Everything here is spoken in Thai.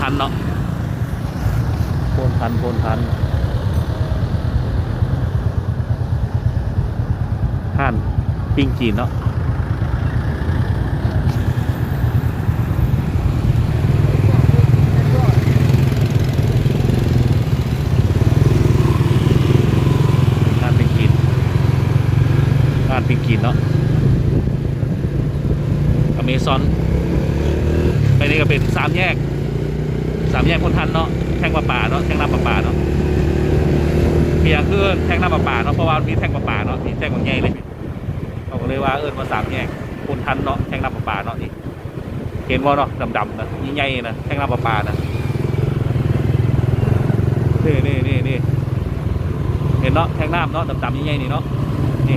ทันเนาะโพนทันโพนทันห่านปิ้งจีนเนาะห่านปิ้งจีนห่านปิ้งจีนเนาะอเมซอนไปนี่ก็เป็นสามแยก สามแยกพนทันเนาะแท่งประป่าเนาะแท่งน้ำประป่าเนาะเพียงคือแท่งน้ำประป่าเนาะเพราะว่ามีแท่งประป่าเนาะมีแท่งของใหญ่เลยเขาก็เลยว่าเอิญมาสามแยกพนทันเนาะแท่งน้ำประป่าเนาะนี่เห็นว่าเนาะดำๆนะใหญ่นะแท่งน้ำประป่านะนี่นี่นี่นี่เห็นเนาะแท่งน้ำเนาะดำๆใหญ่นี่เนาะนี่